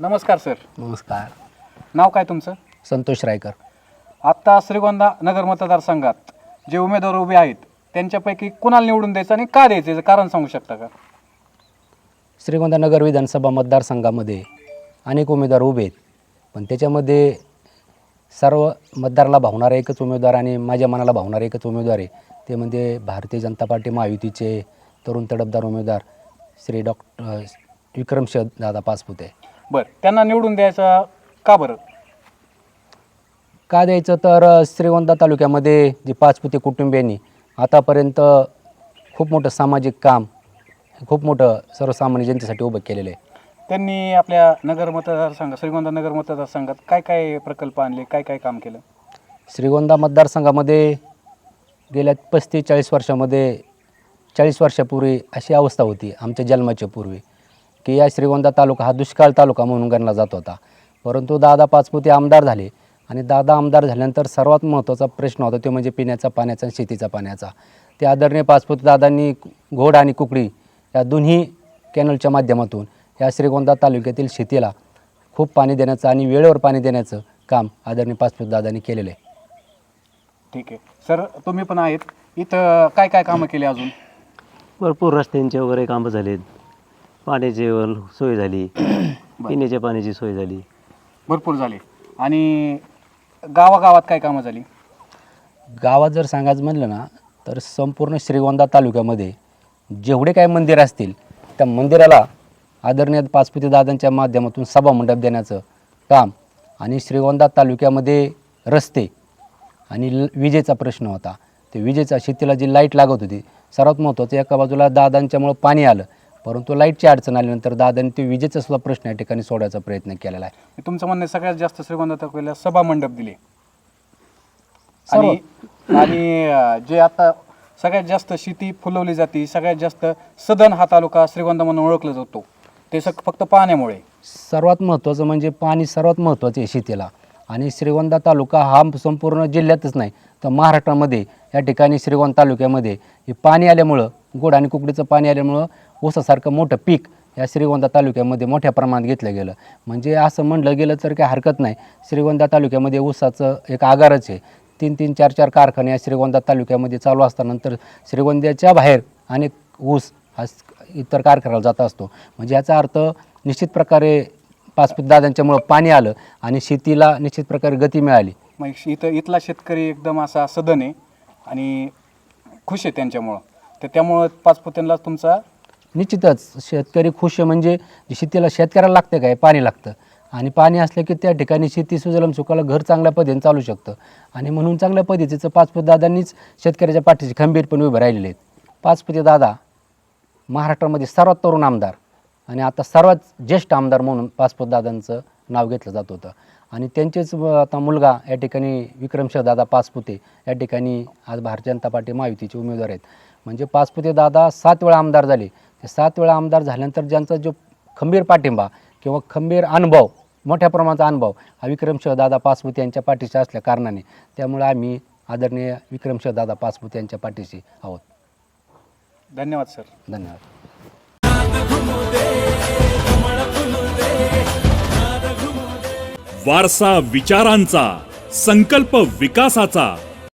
नमस्कार सर. नमस्कार. नाव काय तुमचं? संतोष रायकर. आत्ता श्रीगोंदा नगर मतदारसंघात जे उमेदवार उभे आहेत त्यांच्यापैकी कुणाला निवडून द्यायचं आणि का द्यायचं याचं कारण सांगू शकता का? श्रीगोंदा नगर विधानसभा मतदारसंघामध्ये अनेक उमेदवार उभे आहेत पण त्याच्यामध्ये सर्व मतदाराला भावणारा एकच उमेदवार आणि माझ्या मनाला भावणारा एकच उमेदवार आहे. ते म्हणजे भारतीय जनता पार्टी महायुतीचे तरुण तडफदार उमेदवार श्री डॉक्टर विक्रमशह दादा पाचपुते बरं त्यांना निवडून द्यायचं का बरं? का द्यायचं तर अ, श्रीगोंदा तालुक्यामध्ये जे पाचपुते कुटुंबियांनी आतापर्यंत खूप मोठं सामाजिक काम खूप मोठं सर्वसामान्य जनतेसाठी उभं केलेलं आहे. त्यांनी आपल्या नगर मतदारसंघात श्रीगोंदा नगर मतदारसंघात काय काय प्रकल्प आणले काय काय काम केलं? श्रीगोंदा मतदारसंघामध्ये गेल्या पस्तीस चाळीस वर्षामध्ये चाळीस वर्षापूर्वी अशी अवस्था होती आमच्या जन्माच्या पूर्वी. की या श्रीगोंदा तालुका हा दुष्काळ तालुका म्हणून गणला जात होता. परंतु दादा पाचपुते आमदार झाले आणि दादा आमदार झाल्यानंतर सर्वात महत्त्वाचा प्रश्न होता तो म्हणजे पिण्याचा पाण्याचा आणि शेतीचा पाण्याचा. ते आदरणीय पाचपुते दादांनी घोड आणि कुकडी या दोन्ही कॅनलच्या माध्यमातून या श्रीगोंदा तालुक्यातील शेतीला खूप पाणी देण्याचं आणि वेळेवर पाणी देण्याचं काम आदरणीय पाचपुते दादांनी केलेलं आहे. ठीक आहे. सर तुम्ही पण आहेत. इथं काय काय कामं केली अजून? भरपूर रस्त्यांचे वगैरे कामं झालेत. पाण्याची वर सोय झाली. पिण्याच्या पाण्याची सोय झाली. भरपूर झाले. आणि गावागावात काय कामं झाली? गावात जर सांगायचं म्हणलं ना तर संपूर्ण श्रीगोंदा तालुक्यामध्ये जेवढे काही मंदिर असतील त्या मंदिराला आदरणीय पाचपुते दादांच्या माध्यमातून सभामंडप देण्याचं काम आणि श्रीगोंदा तालुक्यामध्ये रस्ते आणि ल विजेचा प्रश्न होता. ते विजेचा शेतीला जी लाइट लागत होती सर्वात महत्त्वाचं एका बाजूला दादांच्यामुळं पाणी आलं परंतु लाईटची अडचण आल्यानंतर दादांनी ते विजेचा सुद्धा प्रश्न या ठिकाणी सोडवायचा प्रयत्न केलेला आहे. तुमचं म्हणणं सगळ्यात जास्त श्रीगोंदा सभा मंडप दिले. आणि आणि जे आता सगळ्यात जास्त शेती फुलवली जाते सगळ्यात जास्त सदन हा तालुका श्रीगोंदा म्हणून ओळखला जातो. ते सग फक्त पाण्यामुळे. सर्वात महत्त्वाचं म्हणजे पाणी सर्वात महत्त्वाचं आहे शेतीला. आणि श्रीगोंदा तालुका हा संपूर्ण जिल्ह्यातच नाही तर महाराष्ट्रामध्ये या ठिकाणी श्रीगोंदा तालुक्यामध्ये हे पाणी आल्यामुळं गोड आणि कुकडीचं पाणी आल्यामुळं ऊसासारखं मोठं पीक या श्रीगोंदा तालुक्यामध्ये मोठ्या प्रमाणात घेतलं गेलं. म्हणजे असं म्हणलं गेलं तर काही हरकत नाही. श्रीगोंदा तालुक्यामध्ये ऊसाचं एक आगारच आहे. तीन तीन चार चार कारखाने या श्रीगोंदा तालुक्यामध्ये चालू असतानंतर श्रीगोंद्याच्या बाहेर अनेक ऊस हा इतर कारखान्याला जात असतो. म्हणजे याचा अर्थ निश्चित प्रकारे पाचपत दादांच्यामुळं पाणी आलं आणि शेतीला निश्चित प्रकारे गती मिळाली. मग इथं इथला शेतकरी एकदम असा सदन आहे आणि खुश आहे त्यांच्यामुळं. तर त्यामुळं पाचपुत्यांना तुमचा निश्चितच शेतकरी खुश आहे म्हणजे शेतीला शेतकऱ्याला लागतं काय पाणी लागतं. आणि पाणी असलं की त्या ठिकाणी शेती सुजलम सुकाला घर चांगल्या पद्धतीने चालू शकतं. आणि म्हणून चांगल्या पद्धतीचं पाचपती दादांनीच शेतकऱ्याच्या पाठीशी खंबीरपणे उभे राहिलेले आहेत. पाचपती दादा महाराष्ट्रामध्ये सर्वात तरुण आमदार आणि आता सर्वात ज्येष्ठ आमदार म्हणून पाचपती दादांचं नाव घेतलं जात होतं. आणि त्यांचेच आता मुलगा या ठिकाणी विक्रमशह दादा पाचपुते या ठिकाणी आज भारतीय जनता पार्टी महायुतीचे उमेदवार आहेत. म्हणजे पाचपुते दादा सात वेळा आमदार झाले. ते सात वेळा आमदार झाल्यानंतर ज्यांचा जो खंबीर पाठिंबा किंवा खंबीर अनुभव मोठ्या प्रमाणाचा अनुभव हा विक्रमशह दादा पाचपुते यांच्या पाठीशी असल्या कारणाने. त्यामुळे आम्ही आदरणीय विक्रमशह दादा पाचपुते यांच्या पाठीशी आहोत. धन्यवाद सर. धन्यवाद. वारसा विचारांचा संकल्प विकासाचा